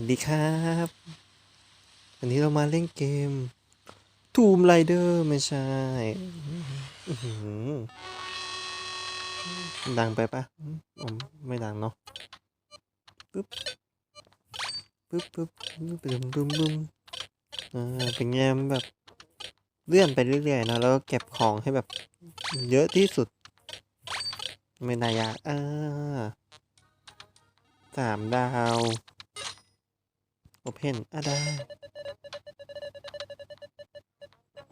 วัสดีครับ วันนี้เรามาเล่นเกม Tomb Raider ไม่ใช่ดังไปปะมไม่ดังเนาะปึ๊บปึ๊บปึ๊บปึ๊บปึ๊บปึ๊บปึ๊บอ่าเป็นไงมแบบเลื่อนไปเรื่อยๆนะแล้วก็เก็บของให้แบบ เยอะที่สุด ไม่น่ายากอ่าสามดาว โอเพนอะได้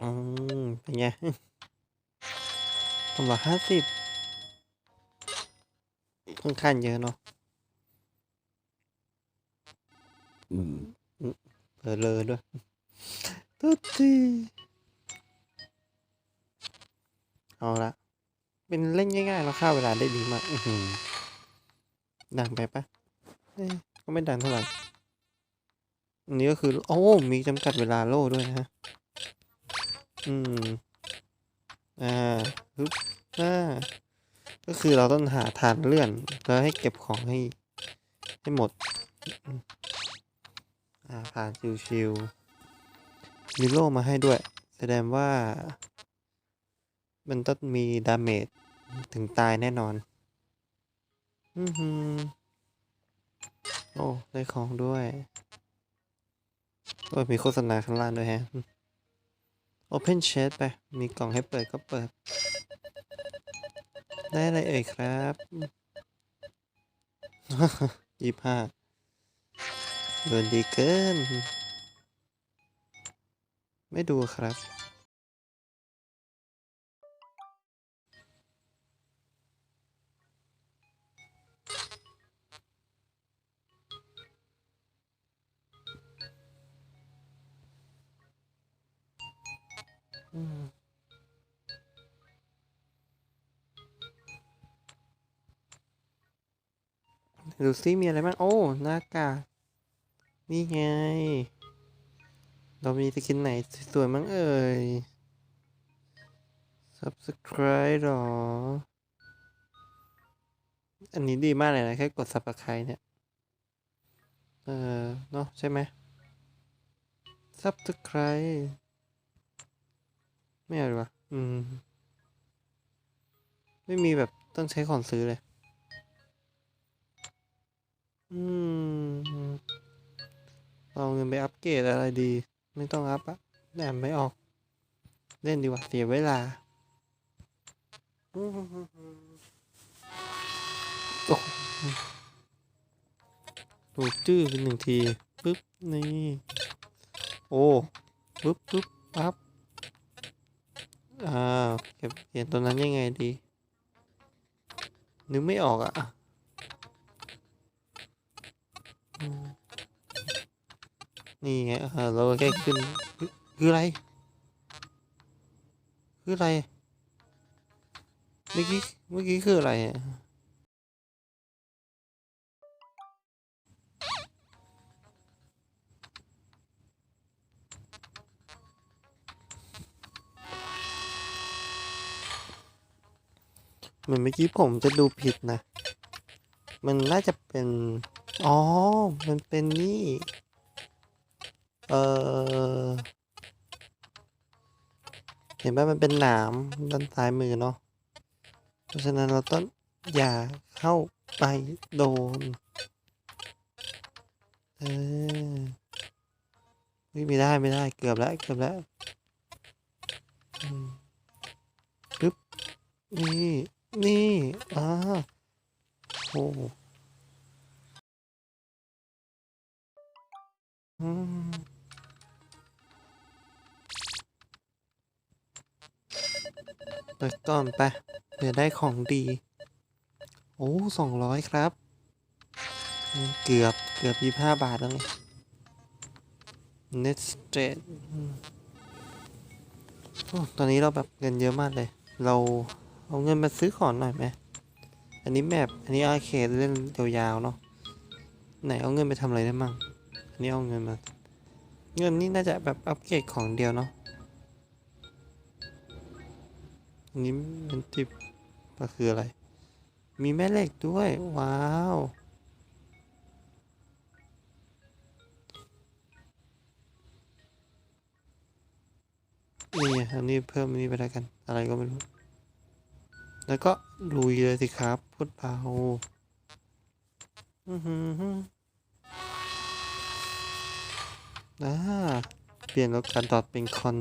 อืมเป็นไงผมว่าห้าสิบค่อนข้างเยอะเนาะอืมเผลอเลยด้วยทุกทีเอาละเป็นเล่นง่ายๆแล้วฆ่าเวลาได้ดีมาก อือหือดังไปปะเอ้ยก็ไม่ดังเท่าไหร่อั นนี้ก็คือ โอ้ มีจำกัดเวลาโล่ด้วยนะฮะ อืม อ่าฮึบอ่าก็คือเราต้องหาฐานเลื่อน แล้วให้เก็บของให้ ให้หมด อ่า ผ่านชิวๆมีโล่มาให้ด้วย แสดงว่า มันต้องมีดาเมจถึงตายแน่นอน อือหือ โอ้ ได้ของด้วย โอ้ยมีโฆษณาข้างล่างด้วยแฮะ Open Chat ไป มีกล่องให้เปิดก็เปิด ได้อะไรเอ่ยครับยี่ห้าเดินดีเกิน ไม่ดูครับ ดูซิมีอะไรบ้าง โอ้ หน้ากาก นี่ไง เรามีสกินไหนสวยๆมั้งเอ่ย subscribe หรอ อันนี้ดีมากเลยนะ แค่กด subscribe เนี่ย เออเนาะใช่ไหม subscribe ไม่เอาดีกว่าอืม ไม่มีแบบต้องใช้ของซื้อเลย อืม เอาเงินไปอัปเกรดอะไรดี ไม่ต้องอัพอะแหนมไม่ออก เล่นดีกว่าเสียเวลาอืมโอ้โหถูกจื้อเป็นหนึ่งที ปึ๊บ นี่ โอ้ ปึ๊บปึ๊บปั๊บ อ่าเก็บเหรียญตัวนั้นยังไงดี นึกไม่ออกอะ่ะนี่ไงเราแค่ขึ้น คือคืออะไร คืออะไร เมื่อกี้ เมื่อกี้คืออะไรอะ เหมือนเมื่อกี้ผมจะดูผิดนะ มันน่าจะเป็น อ๋อ มันเป็นนี่ เออเห็นไหมมันเป็นหนามด้านซ้ายมือเนาะ เพราะฉะนั้นเราต้องอย่าเข้าไปโดน เออไม่ได้ไม่ได้เกือบแล้วเกือบแล้วปึ๊บนี่ นี่อ่าโอ้อืมเปิดก่อนไปเดี๋ยวได้ของดี โอ้สองร้อยครับ เกือบ เกือบยี่ห้าบาทแล้วไง Net Straight อืมโอ้ตอนนี้เราแบบเงินเยอะมากเลย เรา เอาเงินมาซื้อของหน่อยไหมอันนี้แมปอันนี้อาเคดเล่นยาวๆเนาะไหนเอาเงินไปทำอะไรได้มั่งอันนี้เอาเงินมา เงินนี่น่าจะแบบอัปเกรดของเดียวเนาะอันนี้มันติบก็คืออะไร มีแม่เหล็กด้วย ว้าวนี่อันนี้เพิ่มอันนี้ไปแล้วกัน อะไรก็ไม่รู้ แล้วก็ลุยเลยสิครับพูดเบาอื้อหืออ่าเปลี่ยนแล้วการดอดเป็นคอน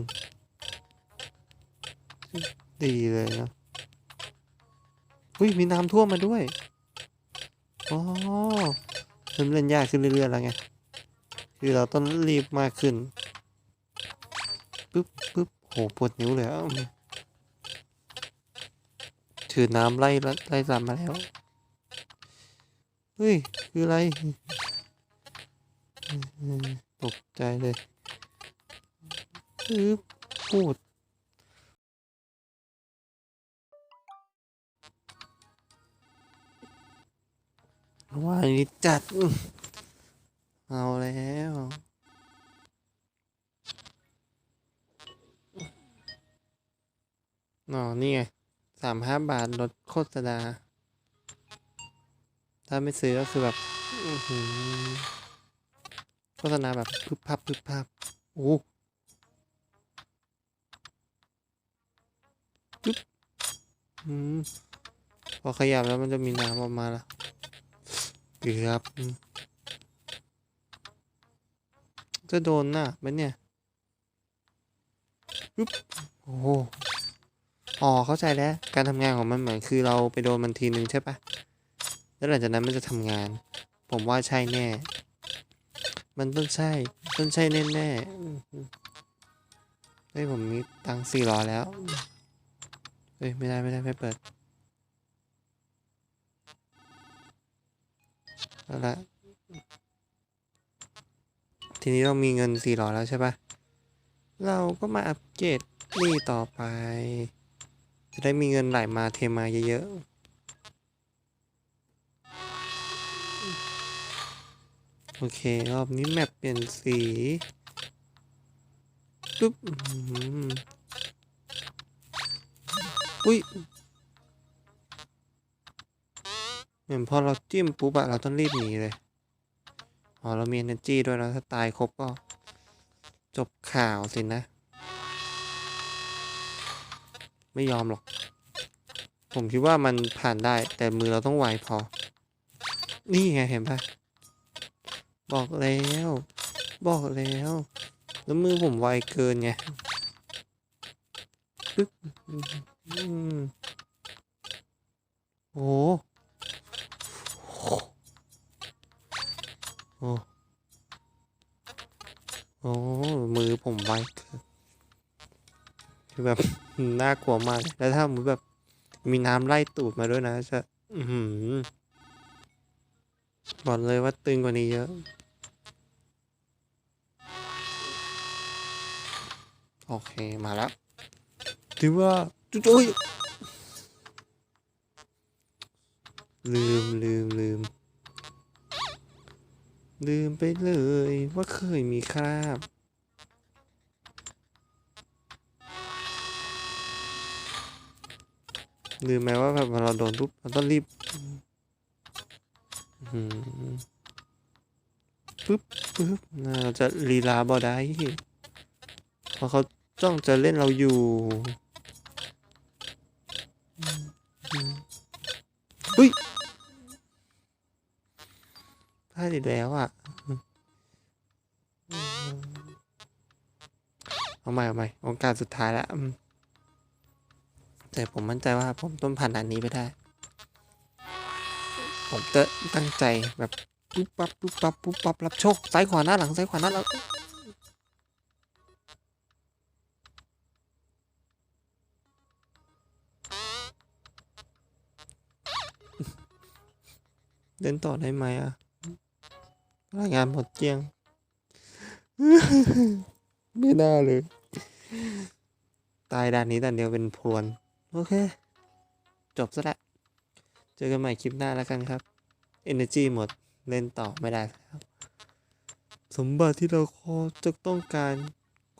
ดีเลยนะอุ้ยมีน้ำท่วมมาด้วย อ๋อเริ่มเล่นยากขึ้นเรื่อยๆแล้วไง คือเราต้องรีบมากขึ้น ปึ๊บปึ๊บโหปวดนิ้วเลยอะ ถือน้ำไล่ไล่ตามมาแล้ว เฮ้ย คืออะไร ตกใจเลยปึ๊บพูดว่าอันนี้จัด เอาแล้วอ๋อนี่ไง สามห้าบาทลดโฆษณา ถ้าไม่ซื้อก็คือแบบโฆษณาแบบพึบพับพึบพับโอ้ปึ๊บอืมพอขยับแล้วมันจะมีน้ำออกมาละเกือบจะโดนหน้าไหมเนี่ยปึ๊บโอ้ อ๋อเข้าใจแล้ว การทำงานของมันเหมือนคือเราไปโดนมันทีนึงใช่ปะแล้วหลังจากนั้นมันจะทำงาน ผมว่าใช่แน่ มันต้องใช่ต้องใช่แน่แน่เฮ้ยผมมีตังค์สี่ร้อยแล้วเฮ้ยไม่ได้ไม่ได้ไม่เปิดเอาละทีนี้เรามีเงินสี่ร้อยแล้วใช่ปะเราก็มาอัปเกรดนี่ต่อไป จะได้มีเงินไหลมาเทมาเยอะๆ โอเค รอบนี้แมปเปลี่ยนสีปุ๊บอุ้ยเหมือนพอเราจิ้มปุ๊บอะเราต้องรีบหนีเลย อ๋อ เรามี energy ด้วยแล้วถ้าตายครบก็จบข่าวสินะ ไม่ยอมหรอก ผมคิดว่ามันผ่านได้ แต่มือเราต้องไวพอ นี่ไงเห็นปะบอกแล้ว บอกแล้ว แล้วมือผมไวเกินไงปึ๊บอืมโอ้โอ้ โอ้ มือผมไวเกิน คือแบบน่ากลัวมาก แล้วถ้ามือแบบมีน้ำไล่ตูดมาด้วยนะจะอือหือบอกเลยว่าตึงกว่านี้เยอะโอเคมาแล้วถือว่าจุ๊ยลืมลืมลืม ลืมไปเลยว่าเคยมีคราบ ลืมไหมว่าแบบเราโดนปุ๊บเราต้องรีบปึ๊บปึ๊บเราจะลีลาบ่ได้เพราะเขาจ้องจะเล่นเราอยู่เฮ้ยพลาดอีกแล้วอะ เอาใหม่เอาใหม่โอกาสสุดท้ายแล้ว แต่ผมมั่นใจว่าผมต้องผ่านด่านนี้ไปได้ ผมจะตั้งใจแบบปุ๊บปั๊บปุ๊บปั๊บปุ๊บปั๊บรับโชคซ้ายขวาหน้าหลังซ้ายขวาหน้าหลังเดินต่อได้ไหมอะรายงานหมดเกลี้ยง ไม่น่าเลย ตายด่านนี้ด่านเดียวเป็นพรวน โอเค จบซะแล้วเจอกันใหม่คลิปหน้าแล้วกันครับ Energy หมด เล่นต่อไม่ได้แล้วสมบัติที่เราขอจะต้องการ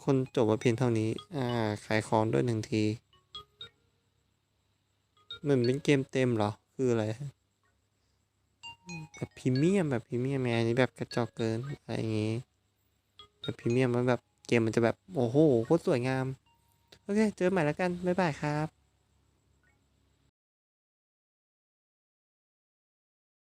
คนจบมาเพียงเท่านี้ อ่า ขายของด้วยหนึ่งทีเหมือนเป็นเกมเต็มเหรอ คืออะไร แบบพรีเมียมแบบพรีเมียมไงอันนี้แบบกระจอกเกินอะไรอย่างงี้ แบบพรีเมียมมันแบบเกมมันจะแบบ โอ้โหโคตรสวยงาม โอเค เจอกันใหม่แล้วกัน บ๊ายบายครับ